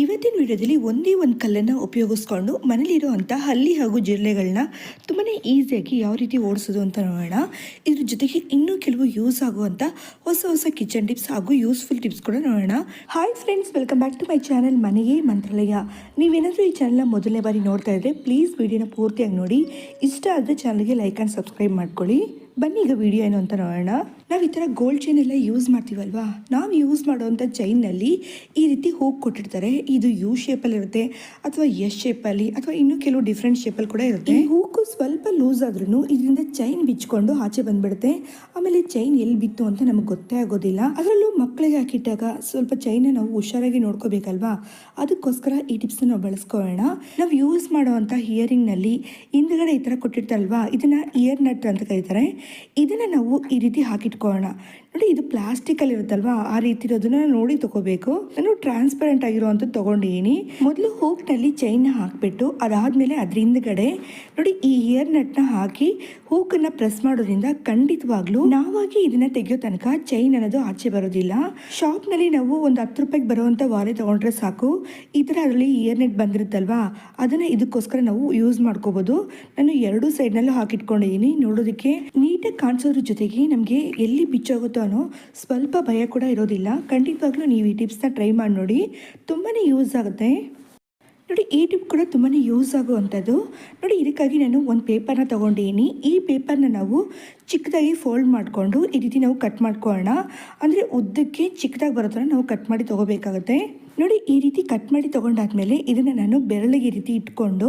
ಇವತ್ತಿನ ವಿಡಿಯೋದಲ್ಲಿ ಒಂದೇ ಒಂದು ಕಲ್ಲನ್ನು ಉಪಯೋಗಿಸ್ಕೊಂಡು ಮನೇಲಿರುವಂಥ ಹಲ್ಲಿ ಹಾಗೂ ಜಿರಳೆಗಳನ್ನ ತುಂಬಾ ಈಸಿಯಾಗಿ ಯಾವ ರೀತಿ ಓಡಿಸೋದು ಅಂತ ನೋಡೋಣ. ಇದ್ರ ಜೊತೆಗೆ ಇನ್ನೂ ಕೆಲವು ಯೂಸ್ ಆಗುವಂಥ ಹೊಸ ಹೊಸ ಕಿಚನ್ ಟಿಪ್ಸ್ ಹಾಗೂ ಯೂಸ್ಫುಲ್ ಟಿಪ್ಸ್ ಕೂಡ ನೋಡೋಣ. Hi friends, welcome back to my channel ಮನೆಗೆ ಮಂತ್ರಾಲಯ. ನೀವೇನಾದರೂ ಈ ಚಾನಲ್ನ ಮೊದಲನೇ ಬಾರಿ ನೋಡ್ತಾ ಇದ್ದರೆ ಪ್ಲೀಸ್ ವಿಡಿಯೋನ ಪೂರ್ತಿಯಾಗಿ ನೋಡಿ. ಇಷ್ಟ ಆದರೆ ಚಾನಲ್ಗೆ ಲೈಕ್ ಆ್ಯಂಡ್ ಸಬ್ಸ್ಕ್ರೈಬ್ ಮಾಡ್ಕೊಳ್ಳಿ. ಬನ್ನಿ ಈಗ ವಿಡಿಯೋ ಏನು ಅಂತ ನೋಡೋಣ. ನಾವು ಈ ಥರ ಗೋಲ್ಡ್ ಚೈನ್ ಎಲ್ಲ ಯೂಸ್ ಮಾಡ್ತೀವಲ್ವಾ? ನಾವು ಯೂಸ್ ಮಾಡುವಂಥ ಚೈನ್ನಲ್ಲಿ ಈ ರೀತಿ ಹೋಗಿ ಕೊಟ್ಟಿರ್ತಾರೆ. ಇದು ಯು ಶೇಪಲ್ಲಿ ಇರುತ್ತೆ, ಅಥವಾ ಎಸ್ ಶೇಪಲ್ಲಿ ಅಥವಾ ಇನ್ನೂ ಕೆಲವು ಡಿಫ್ರೆಂಟ್ ಶೇಪಲ್ಲಿ ಕೂಡ ಇರುತ್ತೆ. ಹೂಕು ಸ್ವಲ್ಪ ಲೂಸ್ ಆದ್ರೂ ಇದರಿಂದ ಚೈನ್ ಬಿಚ್ಕೊಂಡು ಆಚೆ ಬಂದ್ಬಿಡುತ್ತೆ. ಆಮೇಲೆ ಚೈನ್ ಎಲ್ಲಿ ಬಿತ್ತು ಅಂತ ನಮಗೆ ಗೊತ್ತೇ ಆಗೋದಿಲ್ಲ. ಅದರಲ್ಲೂ ಮಕ್ಕಳಿಗೆ ಹಾಕಿಟ್ಟಾಗ ಸ್ವಲ್ಪ ಚೈನ ನಾವು ಹುಷಾರಾಗಿ ನೋಡ್ಕೋಬೇಕಲ್ವಾ? ಅದಕ್ಕೋಸ್ಕರ ಈ ಟಿಪ್ಸ್ನ ನಾವು ಬಳಸ್ಕೊಳ್ಳೋಣ. ನಾವು ಯೂಸ್ ಮಾಡುವಂಥ ಹಿಯರಿಂಗ್ನಲ್ಲಿ ಹಿಂದ್ಗಡೆ ಈ ಥರ ಕೊಟ್ಟಿರ್ತಾರಲ್ವಾ? ಇದನ್ನ ಇಯರ್ ನಟ್ ಅಂತ ಕರೀತಾರೆ. ಇದನ್ನ ನಾವು ಈ ರೀತಿ పెట్టుకోనా ನೋಡಿ ಇದು ಪ್ಲಾಸ್ಟಿಕಲ್ಲಿ ಇರುತ್ತಲ್ವಾ? ಆ ರೀತಿ ಇರೋದನ್ನ ನೋಡಿ ತಗೋಬೇಕು ನಾನು ಟ್ರಾನ್ಸ್ಪರೆಂಟ್ ಆಗಿರುವಂಥದ್ದು ತಗೊಂಡಿದ್ದೀನಿ ಮೊದಲು ಹೂಕ್ನಲ್ಲಿ ಚೈನ್ನ ಹಾಕಿಬಿಟ್ಟು ಅದಾದಮೇಲೆ ಅದ್ರ ಹಿಂದ್ಗಡೆ ನೋಡಿ ಈ ಇಯರ್ ನಟ್ನ ಹಾಕಿ ಹೂಕನ್ನು ಪ್ರೆಸ್ ಮಾಡೋದ್ರಿಂದ ಖಂಡಿತವಾಗ್ಲೂ ನಾವಾಗಿ ಇದನ್ನ ತೆಗೆಯೋ ತನಕ ಚೈನ್ ಅನ್ನೋದು ಆಚೆ ಬರೋದಿಲ್ಲ. ಶಾಪ್ನಲ್ಲಿ ನಾವು ಒಂದು ಹತ್ತು ರೂಪಾಯಿಗೆ ಬರುವಂಥ ವಾರೆ ತೊಗೊಂಡ್ರೆ ಸಾಕು. ಈ ಥರ ಅದರಲ್ಲಿ ಇಯರ್ ನೆಟ್ ಬಂದಿರುತ್ತಲ್ವಾ? ಅದನ್ನ ಇದಕ್ಕೋಸ್ಕರ ನಾವು ಯೂಸ್ ಮಾಡ್ಕೋಬೋದು. ನಾನು ಎರಡು ಸೈಡ್ನಲ್ಲೂ ಹಾಕಿಟ್ಕೊಂಡಿದ್ದೀನಿ ನೋಡೋದಕ್ಕೆ ನೀಟಾಗಿ ಕಾಣಿಸೋದ್ರ ಜೊತೆಗೆ ನಮಗೆ ಎಲ್ಲಿ ಬಿಚ್ಚೋಗುತ್ತೋ ಅನ್ನೋ ಸ್ವಲ್ಪ ಭಯ ಕೂಡ ಇರೋದಿಲ್ಲ. ಖಂಡಿತವಾಗ್ಲೂ ನೀವು ಈ ಟಿಪ್ಸ್ನ ಟ್ರೈ ಮಾಡಿ ನೋಡಿ. ತುಂಬಾ ಯೂಸ್ ಆಗುತ್ತೆ. ನೋಡಿ, ಈ ಟಿಪ್ ಕೂಡ ತುಂಬಾ ಯೂಸ್ ಆಗುವಂಥದ್ದು. ನೋಡಿ, ಇದಕ್ಕಾಗಿ ನಾನು ಒಂದು ಪೇಪರ್ನ ತೊಗೊಂಡಿದ್ದೀನಿ ಈ ಪೇಪರ್ನ ನಾವು ಚಿಕ್ಕದಾಗಿ ಫೋಲ್ಡ್ ಮಾಡಿಕೊಂಡು ಈ ರೀತಿ ನಾವು ಕಟ್ ಮಾಡ್ಕೊಳ್ಳೋಣ. ಅಂದರೆ ಉದ್ದಕ್ಕೆ ಚಿಕ್ಕದಾಗಿ ಬರೋ ಥರ ನಾವು ಕಟ್ ಮಾಡಿ ತೊಗೋಬೇಕಾಗುತ್ತೆ. ನೋಡಿ, ಈ ರೀತಿ ಕಟ್ ಮಾಡಿ ತೊಗೊಂಡಾದ್ಮೇಲೆ ಇದನ್ನು ನಾನು ಬೆರಳಿಗೆ ರೀತಿ ಇಟ್ಕೊಂಡು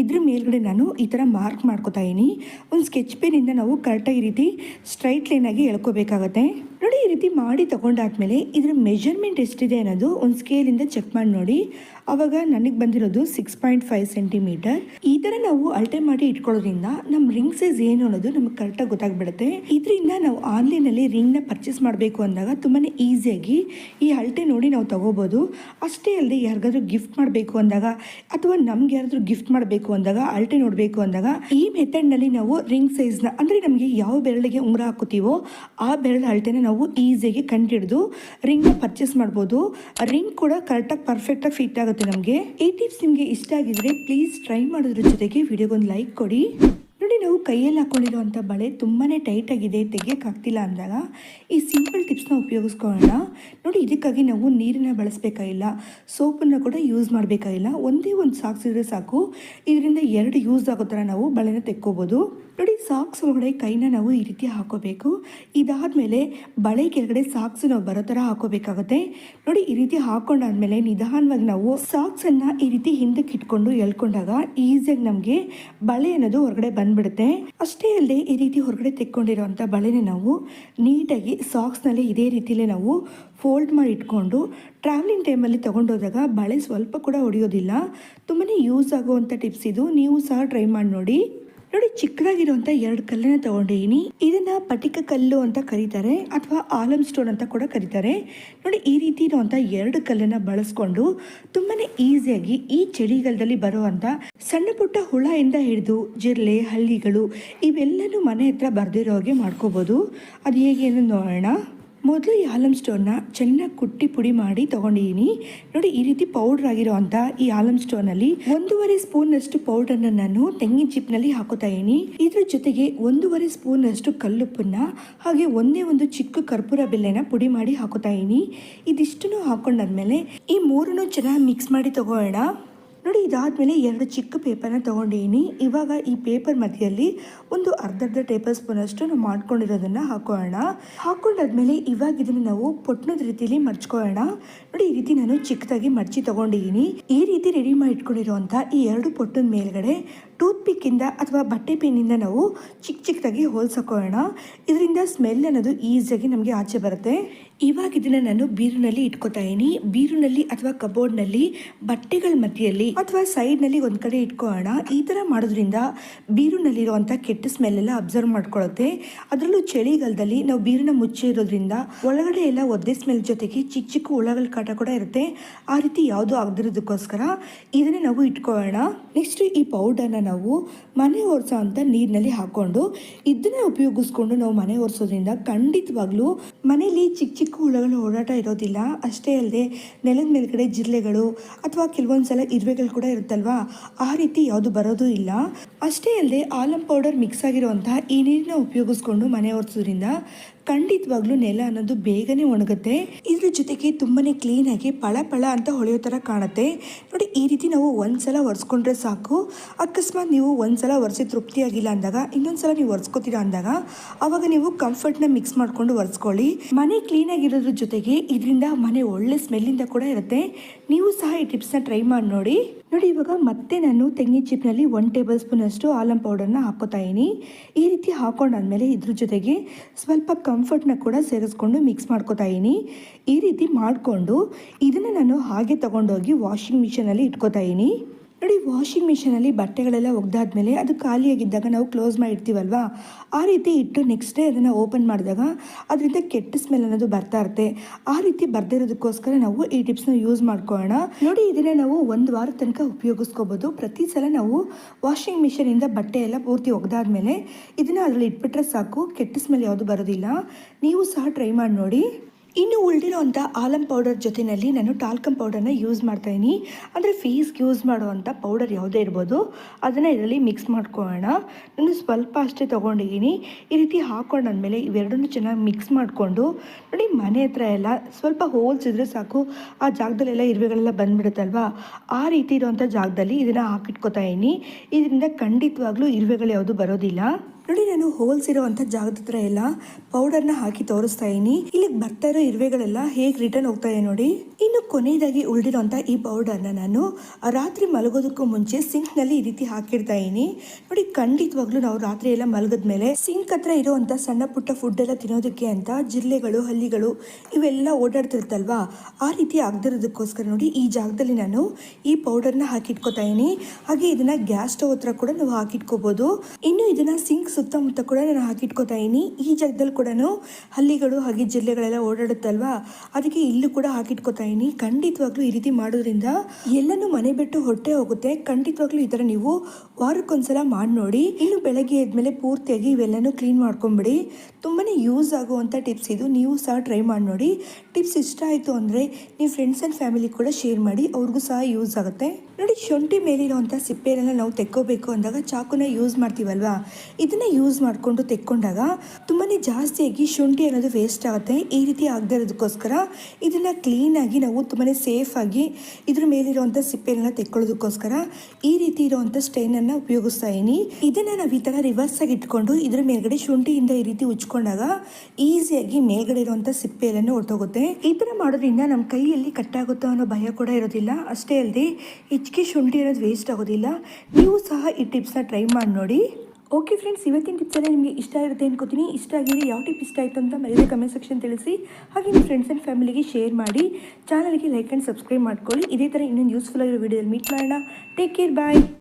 ಇದ್ರ ಮೇಲ್ಗಡೆ ನಾನು ಈ ಥರ ಮಾರ್ಕ್ ಮಾಡ್ಕೊತಾ ಇದ್ದೀನಿ. ಒಂದು ಸ್ಕೆಚ್ ಪೆನ್ನಿಂದ ನಾವು ಕರೆಕ್ಟಾಗಿ ರೀತಿ ಸ್ಟ್ರೈಟ್ ಲೈನಾಗಿ ಎಳ್ಕೋಬೇಕಾಗತ್ತೆ. ನೋಡಿ ಈ ರೀತಿ ಮಾಡಿ ತೊಗೊಂಡಾದ್ಮೇಲೆ ಇದ್ರ ಮೆಜರ್ಮೆಂಟ್ ಎಷ್ಟಿದೆ ಅನ್ನೋದು ಒಂದು ಸ್ಕೇಲಿಂದ ಚೆಕ್ ಮಾಡಿ ನೋಡಿ. ಅವಾಗ ನನಗೆ ಬಂದಿರೋದು ಸಿಕ್ಸ್ ಪಾಯಿಂಟ್ ಫೈವ್ ಸೆಂಟಿಮೀಟರ್ ಈ ಥರ ನಾವು ಅಳತೆ ಮಾಡಿ ಇಟ್ಕೊಳ್ಳೋದ್ರಿಂದ ನಮ್ಮ ರಿಂಗ್ ಸೈಜ್ ಏನು ಅನ್ನೋದು ನಮಗೆ ಕರೆಕ್ಟಾಗಿ ಗೊತ್ತಾಗ್ಬಿಡುತ್ತೆ. ಇದರಿಂದ ನಾವು ಆನ್ಲೈನಲ್ಲಿ ರಿಂಗ್ನ ಪರ್ಚೇಸ್ ಮಾಡಬೇಕು ಅಂದಾಗ ತುಂಬಾ ಈಸಿಯಾಗಿ ಈ ಅಳತೆ ನೋಡಿ ನಾವು ತಗೋಬೋದು. ಅಷ್ಟೇ ಅಲ್ಲದೆ ಯಾರಿಗಾದ್ರೂ ಗಿಫ್ಟ್ ಮಾಡಬೇಕು ಅಂದಾಗ ಅಥವಾ ನಮ್ಗೆ ಯಾರಾದರೂ ಗಿಫ್ಟ್ ಮಾಡಬೇಕು ಅಂದಾಗ, ಅಳತೆ ನೋಡಬೇಕು ಅಂದಾಗ ಈ ಮೆಥಡ್ನಲ್ಲಿ ನಾವು ರಿಂಗ್ ಸೈಜ್ನ ಅಂದರೆ ನಮಗೆ ಯಾವ ಬೆರಳಿಗೆ ಉಂಗುರ ಹಾಕೋತೀವೋ ಆ ಬೆರಳ ಅಳತೆನ ಈಸಿಯಾಗಿ ಕಂಡುಹಿಡಿದು ರಿಂಗ್ನ ಪರ್ಚೇಸ್ ಮಾಡ್ಬೋದು. ರಿಂಗ್ ಕೂಡ ಕರೆಕ್ಟಾಗಿ ಪರ್ಫೆಕ್ಟಾಗಿ ಫಿಟ್ ಆಗುತ್ತೆ ನಮಗೆ. ಈ ಟಿಪ್ಸ್ ನಿಮಗೆ ಇಷ್ಟ ಆಗಿದ್ರೆ ಪ್ಲೀಸ್ ಟ್ರೈ ಮಾಡೋದ್ರ ಜೊತೆಗೆ ವಿಡಿಯೋಗೊಂದು ಲೈಕ್ ಕೊಡಿ. ನೋಡಿ ನಾವು ಕೈಯಲ್ಲಿ ಹಾಕೊಂಡಿರುವಂಥ ಬಳೆ ತುಂಬಾ ಟೈಟ್ ಆಗಿದೆ ತೆಗಿಯೋಕ್ಕಾಗ್ತಿಲ್ಲ ಅಂದಾಗ ಈ ಸಿಂಪಲ್ ಟಿಪ್ಸ್ನ ಉಪಯೋಗಿಸ್ಕೊಳ್ಳೋಣ. ನೋಡಿ ಇದಕ್ಕಾಗಿ ನಾವು ನೀರನ್ನ ಬಳಸಬೇಕಾಗಿಲ್ಲ, ಸೋಪನ್ನು ಕೂಡ ಯೂಸ್ ಮಾಡಬೇಕಾಗಿಲ್ಲ. ಒಂದೇ ಒಂದು ಸಾಕ್ಸಿದ್ರೆ ಸಾಕು. ಇದರಿಂದ ಎರಡು ಯೂಸ್ ಆಗೋ ಥರ ನಾವು ಬಳೆನ ತೆಕ್ಕೋಬೋದು. ನೋಡಿ, ಸಾಕ್ಸ್ ಒಳಗಡೆ ಕೈನ ನಾವು ಈ ರೀತಿ ಹಾಕೋಬೇಕು. ಇದಾದಮೇಲೆ ಬಳೆ ಕೆಳಗಡೆ ಸಾಕ್ಸ್ ನಾವು ಬರೋ ಥರ ಹಾಕೋಬೇಕಾಗುತ್ತೆ. ನೋಡಿ, ಈ ರೀತಿ ಹಾಕೊಂಡಾದ್ಮೇಲೆ ನಿಧಾನವಾಗಿ ನಾವು ಸಾಕ್ಸ್ ಅನ್ನ ಈ ರೀತಿ ಹಿಂದಕ್ಕೆ ಇಟ್ಕೊಂಡು ಎಳ್ಕೊಂಡಾಗ ಈಸಿಯಾಗಿ ನಮಗೆ ಬಳೆ ಅನ್ನೋದು ಹೊರಗಡೆ ಬಂದ್ಬಿಡುತ್ತೆ. ಅಷ್ಟೇ ಅಲ್ಲದೆ ಈ ರೀತಿ ಹೊರಗಡೆ ತೆಕ್ಕೊಂಡಿರೋಂಥ ಬಳೆನ ನಾವು ನೀಟಾಗಿ ಸಾಕ್ಸ್ನಲ್ಲಿ ಇದೇ ರೀತಿಲೇ ನಾವು ಫೋಲ್ಡ್ ಮಾಡಿ ಇಟ್ಕೊಂಡು ಟ್ರಾವೆಲಿಂಗ್ ಟೈಮಲ್ಲಿ ತೊಗೊಂಡೋದಾಗ ಬಳೆ ಸ್ವಲ್ಪ ಕೂಡ ಹೊಡೆಯೋದಿಲ್ಲ ತುಂಬಾ ಯೂಸ್ ಆಗುವಂಥ ಟಿಪ್ಸ್ ಇದು. ನೀವು ಸಹ ಟ್ರೈ ಮಾಡಿ ನೋಡಿ. ನೋಡಿ, ಚಿಕ್ಕದಾಗಿರುವಂತ ಎರಡು ಕಲ್ಲನ್ನ ತಗೊಂಡಿದ್ದೀನಿ ಇದನ್ನ ಪಟಿಕ ಕಲ್ಲು ಅಂತ ಕರೀತಾರೆ, ಅಥವಾ ಆಲಮ್ ಸ್ಟೋನ್ ಅಂತ ಕೂಡ ಕರೀತಾರೆ. ನೋಡಿ, ಈ ರೀತಿ ಇರುವಂಥ ಎರಡು ಕಲ್ಲನ್ನ ಬಳಸ್ಕೊಂಡು ತುಂಬಾನೇ ಈಸಿಯಾಗಿ ಈ ಚಳಿಗಾಲದಲ್ಲಿ ಬರುವಂತ ಸಣ್ಣ ಪುಟ್ಟ ಹುಳ ಇಂದ ಹಿಡಿದು ಜಿರ್ಲೆ ಹಳ್ಳಿಗಳು, ಇವೆಲ್ಲನೂ ಮನೆ ಹತ್ರ ಬರ್ದಿರೋ ಹಾಗೆ ಮಾಡ್ಕೋಬಹುದು ಅದು ಹೇಗೆ ಅನ್ನೋದು ನೋಡೋಣ. ಮೊದಲು ಈ ಆಲಮ್ ಸ್ಟೋನ್ನ ಚೆನ್ನಾಗಿ ಕುಟ್ಟಿ ಪುಡಿ ಮಾಡಿ ತೊಗೊಂಡಿದ್ದೀನಿ ನೋಡಿ, ಈ ರೀತಿ ಪೌಡ್ರ್ ಆಗಿರೋ ಅಂತ ಈ ಆಲಮ್ ಸ್ಟೋನಲ್ಲಿ ಒಂದೂವರೆ ಸ್ಪೂನ್ ಅಷ್ಟು ಪೌಡರ್ನ ನಾನು ತೆಂಗಿನ ಚಿಪ್ನಲ್ಲಿ ಹಾಕೋತಾ ಇದ್ದೀನಿ ಇದ್ರ ಜೊತೆಗೆ ಒಂದೂವರೆ ಸ್ಪೂನ್ ಅಷ್ಟು ಕಲ್ಲುಪ್ಪನ್ನ ಹಾಗೆ ಒಂದೇ ಒಂದು ಚಿಕ್ಕ ಕರ್ಪೂರ ಬೆಲ್ಲೆನ ಪುಡಿ ಮಾಡಿ ಹಾಕೋತಾ ಇದ್ದೀನಿ ಇದಿಷ್ಟನ್ನು ಹಾಕೊಂಡಾದ್ಮೇಲೆ ಈ ಮೂರನ್ನು ಚೆನ್ನಾಗಿ ಮಿಕ್ಸ್ ಮಾಡಿ ತಗೋಣ ನೋಡಿ, ಇದಾದ್ಮೇಲೆ ಎರಡು ಚಿಕ್ಕ ಪೇಪರ್ನ ತಗೊಂಡಿದ್ದೀನಿ ಇವಾಗ ಈ ಪೇಪರ್ ಮಧ್ಯದಲ್ಲಿ ಒಂದು ಅರ್ಧ ಅರ್ಧ ಟೇಬಲ್ ಸ್ಪೂನ್ ಅಷ್ಟು ನಾವು ಮಾಡ್ಕೊಂಡಿರೋದನ್ನ ಹಾಕೋಣ. ಹಾಕೊಂಡಾದ್ಮೇಲೆ ಇವಾಗ ಇದನ್ನ ನಾವು ಪೊಟ್ನದ ರೀತಿಲಿ ಮರ್ಚ್ಕೊಳ್ಳೋಣ. ನೋಡಿ, ಈ ರೀತಿ ನಾನು ಚಿಕ್ಕದಾಗಿ ಮರ್ಚಿ ತಗೊಂಡಿದ್ದೀನಿ ಈ ರೀತಿ ರೆಡಿ ಮಾಡಿ ಇಟ್ಕೊಂಡಿರುವಂಥ ಈ ಎರಡು ಪೊಟ್ಟದ ಮೇಲ್ಗಡೆ ಟೂತ್ ಪಿಕ್ಕಿಂದ ಅಥವಾ ಬಟ್ಟೆ ಪಿನ್ನಿಂದ ನಾವು ಚಿಕ್ಕ ಚಿಕ್ಕದಾಗಿ ಹೋಲ್ಸ್ ಇದರಿಂದ ಸ್ಮೆಲ್ ಅನ್ನೋದು ಈಸಿಯಾಗಿ ನಮಗೆ ಆಚೆ ಬರುತ್ತೆ. ಇವಾಗ ಇದನ್ನು ನಾನು ಬೀರುನಲ್ಲಿ ಇಟ್ಕೋತಾ ಇದ್ದೀನಿ ಬೀರುನಲ್ಲಿ ಅಥವಾ ಕಬೋರ್ಡ್ನಲ್ಲಿ ಬಟ್ಟೆಗಳ ಮಧ್ಯೆಯಲ್ಲಿ ಅಥವಾ ಸೈಡ್ನಲ್ಲಿ ಒಂದು ಕಡೆ ಇಟ್ಕೊಳ್ಳೋಣ. ಈ ಥರ ಮಾಡೋದ್ರಿಂದ ಬೀರುನಲ್ಲಿರುವಂಥ ಕೆಟ್ಟ ಸ್ಮೆಲ್ ಎಲ್ಲ ಅಬ್ಸರ್ವ್ ಮಾಡ್ಕೊಳ್ಳುತ್ತೆ. ಅದರಲ್ಲೂ ಚಳಿಗಾಲದಲ್ಲಿ ನಾವು ಬೀರನ್ನ ಮುಚ್ಚೆ ಇರೋದ್ರಿಂದ ಒಳಗಡೆ ಎಲ್ಲ ಒದ್ದೆ ಸ್ಮೆಲ್ ಜೊತೆಗೆ ಚಿಕ್ಕ ಚಿಕ್ಕ ಹುಳಗಳ ಕಾಟ ಕೂಡ ಇರುತ್ತೆ. ಆ ರೀತಿ ಯಾವುದೂ ಆಗದಿರೋದಕ್ಕೋಸ್ಕರ ಇದನ್ನ ನಾವು ಇಟ್ಕೊಳ್ಳೋಣ. ನೆಕ್ಸ್ಟ್ ಈ ಪೌಡರ್ನ ನಾವು ಮನೆ ಒರೆಸೋ ಅಂತ ನೀರಿನಲ್ಲಿ ಹಾಕೊಂಡು ಇದನ್ನ ಉಪಯೋಗಿಸ್ಕೊಂಡು ನಾವು ಮನೆ ಒರೆಸೋದ್ರಿಂದ ಖಂಡಿತವಾಗ್ಲೂ ಮನೆಯಲ್ಲಿ ಚಿಕ್ಕ ಚಿಕ್ಕ ಹುಳಗಳು ಓಡಾಟ ಇರೋದಿಲ್ಲ. ಅಷ್ಟೇ ಅಲ್ಲದೆ ನೆಲದ ಮೇಲ್ಗಡೆ ಜಿರಳೆಗಳು ಅಥವಾ ಕೆಲವೊಂದು ಸಲ ಇರುವೆಗಳು ಕೂಡ ಇರುತ್ತಲ್ವಾ? ಆ ರೀತಿ ಯಾವುದು ಬರೋದು ಇಲ್ಲ. ಅಷ್ಟೇ ಅಲ್ಲದೆ ಆಲಂ ಪೌಡರ್ ಮಿಕ್ಸ್ ಆಗಿರುವಂತಹ ಈ ನೀರನ್ನ ಉಪಯೋಗಿಸ್ಕೊಂಡು ಮನೆ ಒರೆಸೋದ್ರಿಂದ ಖಂಡಿತವಾಗ್ಲೂ ನೆಲ ಅನ್ನೋದು ಬೇಗನೆ ಒಣಗುತ್ತೆ. ಇದ್ರ ಜೊತೆಗೆ ತುಂಬಾನೇ ಕ್ಲೀನ್ ಆಗಿ ಪಳ ಪಳ ಅಂತ ಹೊಳೆಯೋ ಥರ ಕಾಣುತ್ತೆ. ನೋಡಿ, ಈ ರೀತಿ ನಾವು ಒಂದ್ಸಲ ಒರೆಸ್ಕೊಂಡ್ರೆ ಸಾಕು. ಅಕಸ್ಮಾತ್ ನೀವು ಒಂದ್ಸಲ ಒರೆಸಿ ತೃಪ್ತಿಯಾಗಿಲ್ಲ ಅಂದಾಗ, ಇನ್ನೊಂದ್ಸಲ ನೀವು ಒರೆಸ್ಕೋತೀರಾ ಅಂದಾಗ, ಅವಾಗ ನೀವು ಕಂಫರ್ಟ್ನ ಮಿಕ್ಸ್ ಮಾಡ್ಕೊಂಡು ಒರೆಸ್ಕೊಳ್ಳಿ. ಮನೆ ಕ್ಲೀನ್ ಆಗಿರೋದ್ರ ಜೊತೆಗೆ ಇದರಿಂದ ಮನೆ ಒಳ್ಳೆ ಸ್ಮೆಲ್ಲಿಂದ ಕೂಡ ಇರುತ್ತೆ. ನೀವು ಸಹ ಈ ಟಿಪ್ಸ್ನ ಟ್ರೈ ಮಾಡಿ ನೋಡಿ. ನೋಡಿ, ಇವಾಗ ಮತ್ತೆ ನಾನು ತೆಂಗಿನ ಚಿಪ್ನಲ್ಲಿ ಒನ್ ಟೇಬಲ್ ಸ್ಪೂನ್ ಅಷ್ಟು ಆಲಂ ಪೌಡರ್ನ ಹಾಕೋತಾ ಇದೀನಿ ಈ ರೀತಿ ಹಾಕೊಂಡಾದ್ಮೇಲೆ ಇದ್ರ ಜೊತೆಗೆ ಸ್ವಲ್ಪ ಕಂಫರ್ಟ್ನ ಕೂಡ ಸೇರಿಸ್ಕೊಂಡು ಮಿಕ್ಸ್ ಮಾಡ್ಕೋತಾ ಇದ್ದೀನಿ. ಈ ರೀತಿ ಮಾಡಿಕೊಂಡು ಇದನ್ನು ನಾನು ಹಾಗೆ ತಗೊಂಡೋಗಿ ವಾಷಿಂಗ್ ಮಿಷಿನಲ್ಲಿ ಇಟ್ಕೋತಾ ಇದೀನಿ ನೋಡಿ ವಾಷಿಂಗ್ ಮಿಷಿನಲ್ಲಿ ಬಟ್ಟೆಗಳೆಲ್ಲ ಒಗ್ದಾದ್ಮೇಲೆ ಅದು ಖಾಲಿಯಾಗಿದ್ದಾಗ ನಾವು ಕ್ಲೋಸ್ ಮಾಡಿರ್ತೀವಲ್ವಾ? ಆ ರೀತಿ ಇಟ್ಟು ನೆಕ್ಸ್ಟ್ ಡೇ ಅದನ್ನು ಓಪನ್ ಮಾಡಿದಾಗ ಅದರಿಂದ ಕೆಟ್ಟ ಸ್ಮೆಲ್ ಅನ್ನೋದು ಬರ್ತಾ ಇರುತ್ತೆ. ಆ ರೀತಿ ಬರ್ದಿರೋದಕ್ಕೋಸ್ಕರ ನಾವು ಈ ಟಿಪ್ಸ್ನ ಯೂಸ್ ಮಾಡ್ಕೊಳ್ಳೋಣ. ನೋಡಿ, ಇದನ್ನೇ ನಾವು ಒಂದು ವಾರ ತನಕ ಉಪಯೋಗಿಸ್ಕೋಬೋದು. ಪ್ರತಿ ಸಲ ನಾವು ವಾಷಿಂಗ್ ಮಿಷಿನಿಂದ ಬಟ್ಟೆ ಎಲ್ಲ ಪೂರ್ತಿ ಒಗ್ದಾದ್ಮೇಲೆ ಇದನ್ನು ಅದರಲ್ಲಿ ಇಟ್ಬಿಟ್ರೆ ಸಾಕು. ಕೆಟ್ಟ ಸ್ಮೆಲ್ ಯಾವುದು ಬರೋದಿಲ್ಲ. ನೀವು ಸಹ ಟ್ರೈ ಮಾಡಿ ನೋಡಿ. ಇನ್ನು ಉಳಿದಿರೋವಂಥ ಆಲಮ್ ಪೌಡರ್ ಜೊತೆಯಲ್ಲಿ ನಾನು ಟಾಲ್ಕಮ್ ಪೌಡರ್ನ ಯೂಸ್ ಮಾಡ್ತಾ ಇದ್ದೀನಿ ಅಂದರೆ ಫೇಸ್ಗೆ ಯೂಸ್ ಮಾಡುವಂಥ ಪೌಡರ್ ಯಾವುದೇ ಇರ್ಬೋದು. ಅದನ್ನು ಇದರಲ್ಲಿ ಮಿಕ್ಸ್ ಮಾಡ್ಕೊಳ್ಳೋಣ. ನಾನು ಸ್ವಲ್ಪ ಅಷ್ಟೇ ತೊಗೊಂಡಿದ್ದೀನಿ. ಈ ರೀತಿ ಹಾಕೊಂಡಾದ್ಮೇಲೆ ಇವೆರಡನ್ನೂ ಚೆನ್ನಾಗಿ ಮಿಕ್ಸ್ ಮಾಡಿಕೊಂಡು, ನೋಡಿ ಮನೆ ಹತ್ರ ಎಲ್ಲ ಸ್ವಲ್ಪ ಹೋಲ್ಸ್ ಇದ್ರೆ ಸಾಕು. ಆ ಜಾಗದಲ್ಲೆಲ್ಲ ಇರುವೆಗಳೆಲ್ಲ ಬಂದುಬಿಡುತ್ತಲ್ವಾ? ಆ ರೀತಿ ಇರುವಂಥ ಜಾಗದಲ್ಲಿ ಇದನ್ನು ಹಾಕಿಟ್ಕೋತಾ ಇದ್ದೀನಿ ಇದರಿಂದ ಖಂಡಿತವಾಗ್ಲೂ ಇರುವೆಗಳು ಯಾವುದು ಬರೋದಿಲ್ಲ. ನೋಡಿ ನಾನು ಹೋಲ್ಸ್ ಇರುವಂಥ ಜಾಗದ ಹತ್ರ ಎಲ್ಲ ಪೌಡರ್ನ ಹಾಕಿ ತೋರಿಸ್ತಾ ಇದೀನಿ. ಇಲ್ಲಿಗೆ ಬರ್ತಾ ಇರೋ ಇರುವೆಗಳೆಲ್ಲ ಹೇಗೆ ರಿಟರ್ನ್ ಹೋಗ್ತಾ ಇದೆ ನೋಡಿ. ಇನ್ನು ಕೊನೆಯದಾಗಿ ಉಳಿದಿರೋಂಥ ಈ ಪೌಡರ್ನ ನಾನು ರಾತ್ರಿ ಮಲಗೋದಕ್ಕೂ ಮುಂಚೆ ಸಿಂಕ್ನಲ್ಲಿ ಈ ರೀತಿ ಹಾಕಿಡ್ತಾ ಇದೀನಿ. ನೋಡಿ ಖಂಡಿತವಾಗ್ಲೂ ನಾವು ರಾತ್ರಿ ಎಲ್ಲ ಮಲಗದ ಮೇಲೆ ಸಿಂಕ್ ಹತ್ರ ಇರುವಂಥ ಸಣ್ಣ ಪುಟ್ಟ ಫುಡ್ ಎಲ್ಲ ತಿನ್ನೋದಕ್ಕೆ ಅಂತ ಜಿರಳೆಗಳು ಹಲ್ಲಿಗಳು ಇವೆಲ್ಲ ಓಡಾಡ್ತಿರ್ತಲ್ವಾ? ಆ ರೀತಿ ಆಗದಿರೋದಕ್ಕೋಸ್ಕರ ನೋಡಿ ಈ ಜಾಗದಲ್ಲಿ ನಾನು ಈ ಪೌಡರ್ ಪೌಡರ್ನ ಹಾಕಿಟ್ಕೋತಾ ಇದ್ದೀನಿ ಹಾಗೆ ಇದನ್ನ ಗ್ಯಾಸ್ ಸ್ಟವ್ ಹತ್ರ ಕೂಡ ನಾವು ಹಾಕಿಟ್ಕೋಬಹುದು ಇನ್ನು ಇದನ್ನ ಸಿಂಕ್ ಸುತ್ತಮುತ್ತ ಕೂಡ ನಾನು ಹಾಕಿಟ್ಕೋತಾ ಇದ್ದೀನಿ. ಈ ಜಾಗದಲ್ಲಿ ಕೂಡ ಹಲ್ಲಿಗಳು ಹಾಗೆ ಜಿಲ್ಲೆಗಳೆಲ್ಲ ಓಡಾಡುತ್ತಲ್ವಾ? ಅದಕ್ಕೆ ಇಲ್ಲೂ ಕೂಡ ಹಾಕಿಟ್ಕೋತಾ ಇದ್ದೀನಿ. ಖಂಡಿತವಾಗ್ಲೂ ಈ ರೀತಿ ಮಾಡೋದ್ರಿಂದ ಎಲ್ಲನೂ ಮನೆ ಬಿಟ್ಟು ಹೊಟ್ಟೆ ಹೋಗುತ್ತೆ. ಖಂಡಿತವಾಗ್ಲೂ ಈ ಥರ ನೀವು ವಾರಕ್ಕೊಂದ್ಸಲ ಮಾಡಿ ನೋಡಿ ಇನ್ನು ಬೆಳಗ್ಗೆ ಎದ್ಮೇಲೆ ಪೂರ್ತಿಯಾಗಿ ಇವೆಲ್ಲನೂ ಕ್ಲೀನ್ ಮಾಡ್ಕೊಂಬಿಡಿ. ತುಂಬಾನೇ ಯೂಸ್ ಆಗುವಂಥ ಟಿಪ್ಸ್ ಇದು. ನೀವು ಸಹ ಟ್ರೈ ಮಾಡಿ ನೋಡಿ ಟಿಪ್ಸ್ ಇಷ್ಟ ಆಯಿತು ಅಂದರೆ ನೀವು ಫ್ರೆಂಡ್ಸ್ ಆ್ಯಂಡ್ ಫ್ಯಾಮಿಲಿ ಕೂಡ ಶೇರ್ ಮಾಡಿ. ಅವ್ರಿಗೂ ಸಹ ಯೂಸ್ ಆಗುತ್ತೆ. ನೋಡಿ, ಶುಂಠಿ ಮೇಲಿರುವಂಥ ಸಿಪ್ಪೆನೆಲ್ಲ ನಾವು ತೆಕ್ಕೋಬೇಕು ಅಂದಾಗ ಚಾಕುನ ಯೂಸ್ ಮಾಡ್ತೀವಲ್ವಾ? ಇದನ್ನ ಯೂಸ್ ಮಾಡಿಕೊಂಡು ತೆಕ್ಕೊಂಡಾಗ ತುಂಬಾ ಜಾಸ್ತಿಯಾಗಿ ಶುಂಠಿ ಅನ್ನೋದು ವೇಸ್ಟ್ ಆಗುತ್ತೆ. ಈ ರೀತಿ ಆಗದೆ ಇರೋದಕ್ಕೋಸ್ಕರ ಇದನ್ನು ಕ್ಲೀನಾಗಿ ನಾವು ತುಂಬಾ ಸೇಫಾಗಿ ಇದ್ರ ಮೇಲಿರುವಂಥ ಸಿಪ್ಪೆನೆಲ್ಲ ತೆಕ್ಕೊಳ್ಳೋದಕ್ಕೋಸ್ಕರ ಈ ರೀತಿ ಇರುವಂಥ ಸ್ಟೈನನ್ನು ಉಪಯೋಗಿಸ್ತಾ ಇದೀನಿ ಇದನ್ನು ನಾವು ಈ ಥರ ರಿವರ್ಸ್ ಆಗಿ ಇಟ್ಕೊಂಡು ಇದ್ರ ಮೇಲ್ಗಡೆ ಶುಂಠಿಯಿಂದ ಈ ರೀತಿ ಉಚ್ಕೊಂಡಾಗ ಈಸಿಯಾಗಿ ಮೇಲ್ಗಡೆ ಇರುವಂಥ ಸಿಪ್ಪೆಯಲ್ಲೇ ಹೊರಟೋಗುತ್ತೆ ಈ ಥರ ಮಾಡೋದ್ರಿಂದ ನಮ್ಮ ಕೈಯಲ್ಲಿ ಕಟ್ಟಾಗುತ್ತೋ ಅನ್ನೋ ಭಯ ಕೂಡ ಇರೋದಿಲ್ಲ. ಅಷ್ಟೇ ಅಲ್ಲದೆ ಹೆಚ್ಚಿಗೆ ಶುಂಠಿ ಅನ್ನೋದು ವೇಸ್ಟ್ ಆಗೋದಿಲ್ಲ. ನೀವು ಸಹ ಈ ಟಿಪ್ಸ್ನ ಟ್ರೈ ಮಾಡಿ ನೋಡಿ. ಓಕೆ ಫ್ರೆಂಡ್ಸ್ ಇವತ್ತಿನ ಟಿಪ್ಸ್ ಎಲ್ಲ ನಿಮಗೆ ಇಷ್ಟ ಇರುತ್ತೆ ಅನ್ಕೋತೀನಿ. ಇಷ್ಟ ಆಗಿದೆ ಯಾವ ಟಿಪ್ ಇಷ್ಟ ಆಯಿತು ಅಂತ ಮರೆಯದೆ ಕಮೆಂಟ್ ಸೆಕ್ಷನ್ ತಿಳಿಸಿ. ಹಾಗೆ ನಿಮ್ಮ ಫ್ರೆಂಡ್ಸ್ ಆ್ಯಂಡ್ ಫ್ಯಾಮಿಲಿಗೆ ಶೇರ್ ಮಾಡಿ. ಚಾನಲ್ಗೆ ಲೈಕ್ ಆ್ಯಂಡ್ ಸಬ್ಸ್ಕ್ರೈಬ್ ಮಾಡ್ಕೊಳ್ಳಿ. ಇದೇ ಥರ ಇನ್ನೊಂದು ಯೂಸ್ಫುಲ್ ಆಗಿರೋ ವಿಡಿಯೋದಲ್ಲಿ ಮೀಟ್ ಮಾಡೋಣ. Take care bye